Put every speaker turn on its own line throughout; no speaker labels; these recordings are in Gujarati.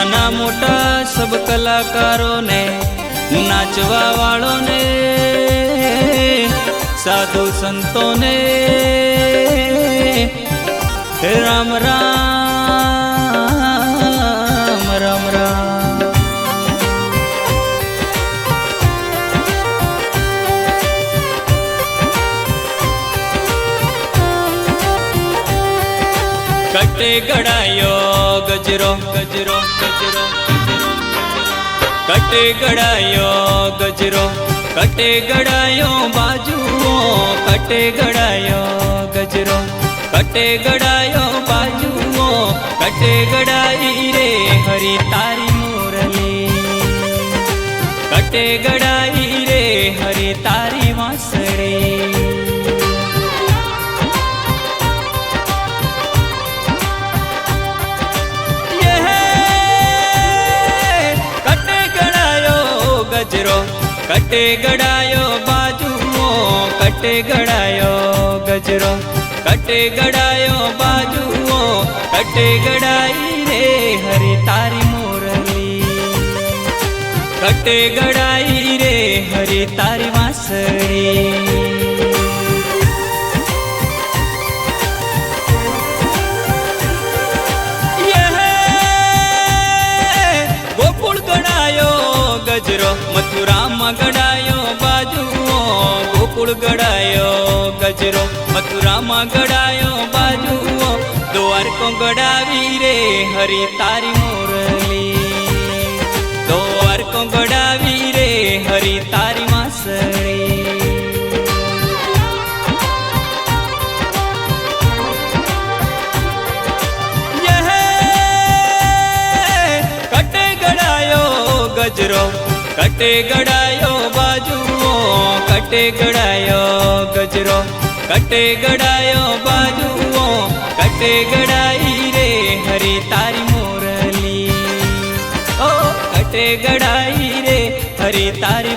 નાના મોટા સબ કલાકારોને નાચવા વાળોને સાધુ સંતોને રામ રામ. કટે ગળાયો ગજરો. ગજરો ગજરો કટે ગળાયો ગજરો. કટે ગળાયો બાજુઓ. કટે ગળાયો ગજરો. કટે ગળાયો બાજુઓ. કટે ગળાઈ રે હરી તારી મુરલી. કટે ગળાઈ રે હરી તારી વાંસળી. કટે ગડાયો બાજુમો કટે ગડાયો ગજરો. કટે ગડાયો બાજુઓ કટે ગડાઈ રે હરી તારી મોરલી. કટે ગડાઈ રે હરી તારી વાંસળી. ગડાયો બાજુઓ દ્વારકો ગડાવી રે, હરી તારી મોરલી. દ્વારકો ગડાવી રે, હરી તારી માસળી. ગજરો, કટે ગડાયો બાજુઓ, કટે ગડાયો ગજરો. કટે ગડાયો બાજુઓ, કટે ગડાઈ રે હરી તારી મોરલી. ઓ, કટે ગડાઈ રે હરી તારી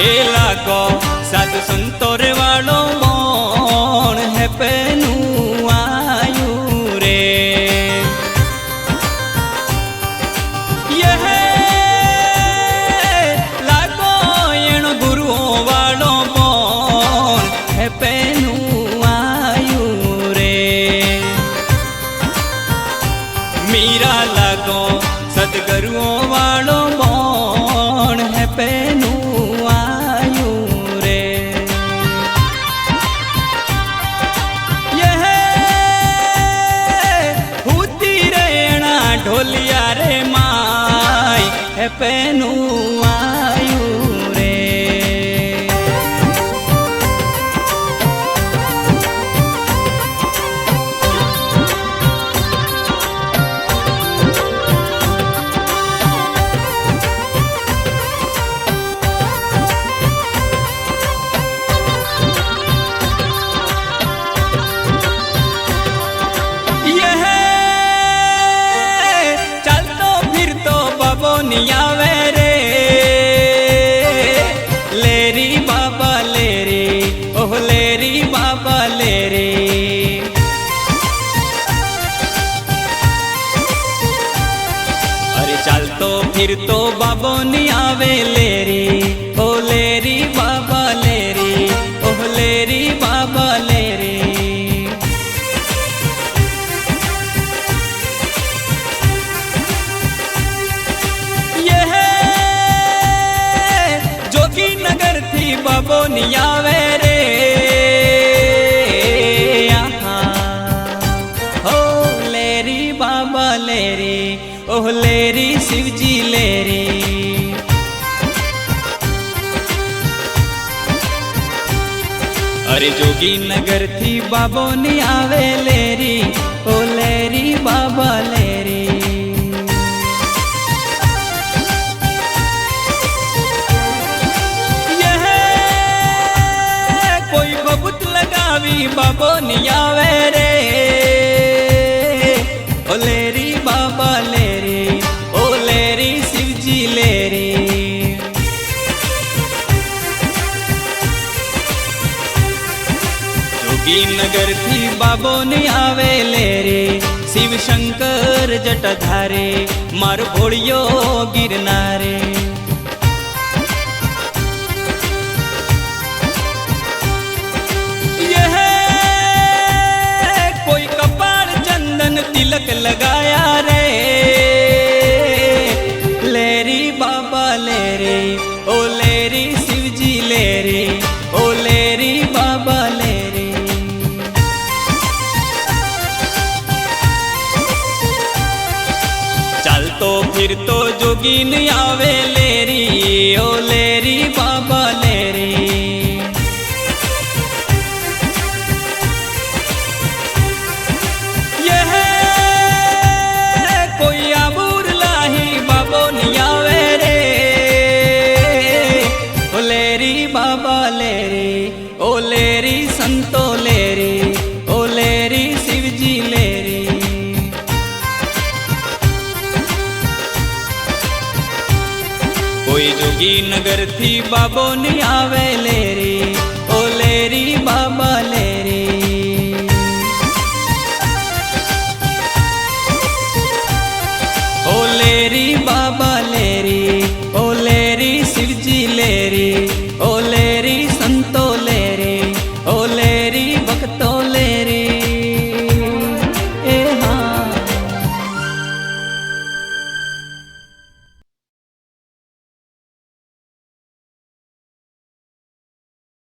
એ લાગો સાધુ સંતો રે વાળો बाबो नी आवे लेरी, ओ लेरी बाबा लेरी ओ लेरी बाबा लेरी। यह जोगी नगर थी बाबो नी आवे रे ओ लेरी बाबा लेरी, ओह लेरी शिवजी लेरी। અરે જોગી નગર થી બાબો ની આવે લેરી ઓ લેરી બાબા લેરી યહ કોઈ બબૂત લગાવી બાબો ની ख्वाबों ने आवे ले रे शिव शंकर जटधारे मार भोड़ियो गिरनारे यह कोई कपाड़ चंदन तिलक लगा जोगीन आवे लेरी, ओ लेरी, बाबा लेरी। यह कोई आबूर लाही, बाबो आवे रे। ओ लेरी, बाबा लेरी। નગરથી